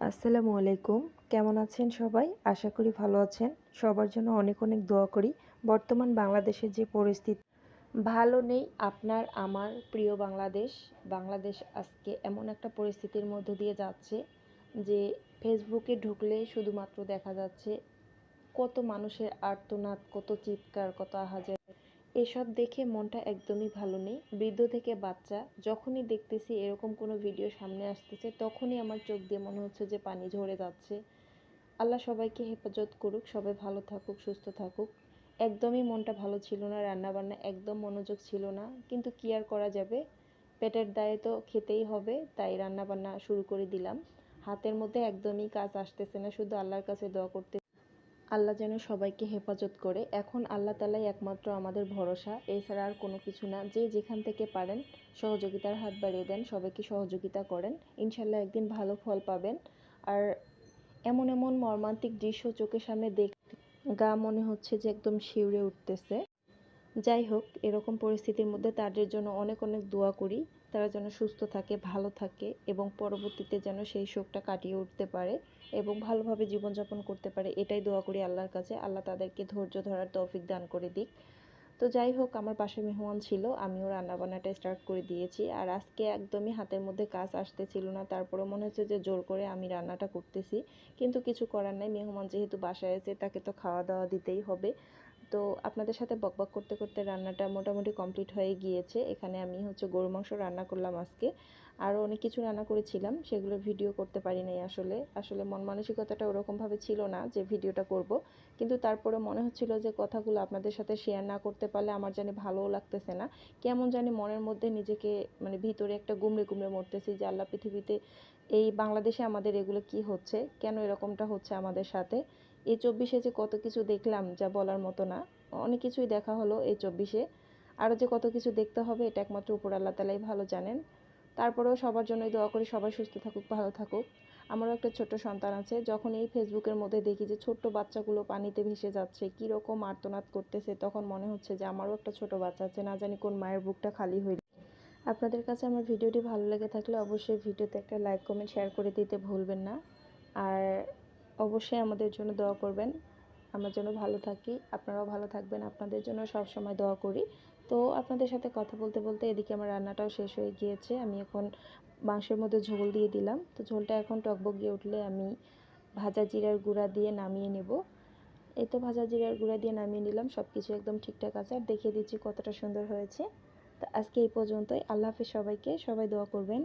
আসসালামু আলাইকুম। কেমন আছেন সবাই? আশা করি ভালো আছেন। সবার জন্য অনেক অনেক দোয়া করি। বর্তমান বাংলাদেশের যে পরিস্থিতি, ভালো নেই আপনার, আমার প্রিয় বাংলাদেশ। বাংলাদেশ আজকে এমন একটা পরিস্থিতির মধ্য দিয়ে যাচ্ছে যে ফেসবুকে ঢুকলে শুধুমাত্র দেখা যাচ্ছে কত মানুষের আর্তনাদ, কত চিৎকার, কত আহাজার এসব দেখে মনটা একদমই ভালো নেই। বৃদ্ধ থেকে বাচ্চা, যখনই দেখতেছি এরকম কোনো ভিডিও সামনে আসতেছে, তখনই আমার চোখ দিয়ে মনে হচ্ছে যে পানি ঝরে যাচ্ছে। আল্লাহ সবাইকে হেফাজত করুক, সবাই ভালো থাকুক, সুস্থ থাকুক। একদমই মনটা ভালো ছিল না রান্না বান্না একদম মনোযোগ ছিল না। কিন্তু কি আর করা যাবে? পেটের দায়ে তো খেতেই হবে, তাই রান্না বান্না শুরু করে দিলাম। হাতের মধ্যে একদমই কাজ আসতেছে না, শুধু আল্লাহর কাছে দোয়া করতে আল্লাহ যেন সবাইকে হেফাজত করে। এখন আল্লাহ তালাই একমাত্র আমাদের ভরসা। এছাড়া আর কোনো কিছু না। যে যেখান থেকে পারেন সহযোগিতার হাত বাড়িয়ে দেন, সবাইকে সহযোগিতা করেন। ইনশাল্লাহ একদিন ভালো ফল পাবেন। আর এমন এমন মর্মান্তিক দৃশ্য চোখের সামনে দেখ গা মনে হচ্ছে যে একদম শিউরে উঠতেছে। যাই হোক, এরকম পরিস্থিতির মধ্যে তাদের জন্য অনেক অনেক দোয়া করি। তারা যেন সুস্থ থাকে, ভালো থাকে এবং পরবর্তীতে যেন সেই শোকটা কাটিয়ে উঠতে পারে এবং ভালোভাবে জীবনযাপন করতে পারে। এটাই দোয়া করি আল্লাহর কাছে। আল্লাহ তাদেরকে ধৈর্য ধরার তৌফিক দান করে দিক। তো যাই হোক, আমার পাশে মেহমান ছিল, আমিও রান্নাবান্নাটা স্টার্ট করে দিয়েছি। আর আজকে একদমই হাতের মধ্যে কাজ আসতেছিল না তারপরে মনে হচ্ছে যে জোর করে আমি রান্নাটা করতেছি। কিন্তু কিছু করার নাই, মেহমান যেহেতু বাসায় আছে, তাকে তো খাওয়া দাওয়া দিতেই হবে। তো আপনাদের সাথে বকবক করতে করতে রান্নাটা মোটামুটি কমপ্লিট হয়ে গিয়েছে। এখানে আমি হচ্ছে গরু মাংস রান্না করলাম আজকে। আরও অনেক কিছু রান্না করেছিলাম, সেগুলো ভিডিও করতে পারি নাই আসলে। আসলে মন মানসিকতাটা ওরকমভাবে ছিল না যে ভিডিওটা করব। কিন্তু তারপরে মনে হচ্ছিল যে কথাগুলো আপনাদের সাথে শেয়ার না করতে পারলে আমার জানি ভালোও লাগতেছে না। কেমন জানি মনের মধ্যে নিজেকে মানে ভিতরে একটা গুমড়ে গুমড়ে মরতেছি যে, আল্লাহ পৃথিবীতে এই বাংলাদেশে আমাদের এগুলো কি হচ্ছে? কেন এরকমটা হচ্ছে আমাদের সাথে? এই চব্বিশে যে কত কিছু দেখলাম যা বলার মতো না, অনেক কিছুই দেখা হলো এই চব্বিশে। আরও যে কত কিছু দেখতে হবে, এটা একমাত্র উপর আল্লাহ তালাই ভালো জানেন। তারপরেও সবার জন্যই দোয়া করি সবাই সুস্থ থাকুক, ভালো থাকুক। আমারও একটা ছোট্ট সন্তান আছে, যখন এই ফেসবুকের মধ্যে দেখি যে ছোট্ট বাচ্চাগুলো পানিতে ভেসে যাচ্ছে, কীরকম আর্তনাদ করতেছে, তখন মনে হচ্ছে যে আমারও একটা ছোট বাচ্চা আছে, না জানি কোন মায়ের বুকটা খালি হয়ে আপনাদের কাছে আমার ভিডিওটি ভালো লেগে থাকলে অবশ্যই ভিডিওতে একটা লাইক, কমেন্ট, শেয়ার করে দিতে ভুলবেন না। আর অবশ্যই আমাদের জন্য দোয়া করবেন। আমরা যেন ভালো থাকি, আপনারাও ভালো থাকবেন। আপনাদের জন্য সব সময় দোয়া করি। তো আপনাদের সাথে কথা বলতে বলতে এদিকে আমার রান্নাটাও শেষ হয়ে গিয়েছে। আমি এখন মাংসের মধ্যে ঝোল দিয়ে দিলাম। তো ঝোলটা এখন টকবক গিয়ে উঠলে আমি ভাজা জিরার গুঁড়া দিয়ে নামিয়ে নেব। এই তো ভাজা জিরার গুঁড়া দিয়ে নামিয়ে নিলাম। সব কিছু একদম ঠিকঠাক আছে। আর দেখিয়ে দিচ্ছি কতটা সুন্দর হয়েছে। তো আজকে এই পর্যন্তই। আল্লাহ হাফিজ সবাইকে। সবাই দোয়া করবেন।